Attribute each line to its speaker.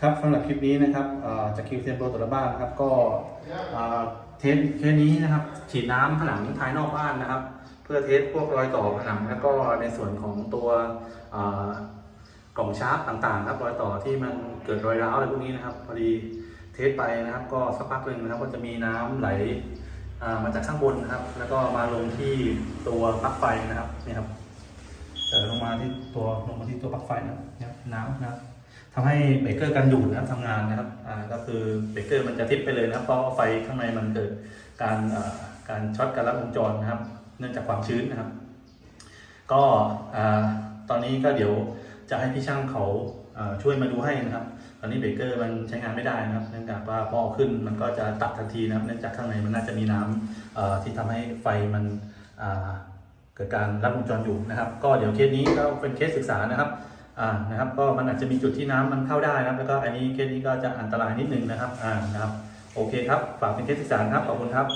Speaker 1: ครับสำหรับคลิปนี้นะครับจากคิวเซียนโปรตัวละบ้านนะครับก็เทสเคสนี้นะครับฉีดน้ำผนังภายนอกบ้านนะครับ เพื่อเทสพวกรอยต่อผนัง แล้วก็ในส่วนของตัวกล่องชาร์ปต่างๆครับรอยต่อที่มันเกิดรอยร้าวอะไรพวกนี้นะครับ พอดีเทสไปนะครับ ก็สักพักหนึ่งนะครับ ก็จะมีน้ำไหลมาจากข้างบนนะครับ แล้วก็มาลงที่ตัวปลั๊กไฟนะครับนี่ครับเอ่อลงมาที่ตัวลงมาที่ตัวปลั๊กไฟนะครับน้ำนะครับ ทำให้เบรกเกอร์กันดูดนะครับทำงานนะครับอ่าก็คือเบรกเกอร์มันจะทิปไปเลยนะครับเพราะไฟข้างในมันเกิดการการช็อตการลัดวงจรนะครับ เนื่องจากความชื้นนะครับ ก็ตอนนี้ก็เดี๋ยวจะให้พี่ช่างเขาช่วยมาดูให้นะครับ ตอนนี้เบรกเกอร์มันใช้งานไม่ได้นะครับ เนื่องจากว่าพอเอาขึ้นมันก็จะตัดทันทีนะครับ เนื่องจากข้างในมันน่าจะมีน้ำเอ่อที่ทำให้ไฟมันเกิดการรับวงจรอยู่นะครับ ก็เดี๋ยวเคสนี้ก็เป็นเคสศึกษานะครับ อ่านะครับก็มันอาจจะมีจุดที่น้ำมันเข้าได้นะครับ แล้วก็อันนี้เคสนี้ก็จะอันตรายนิดนึงนะครับอ่านะครับ โอเคครับ ฝากเป็นเคสศึกษานะครับขอบคุณครับ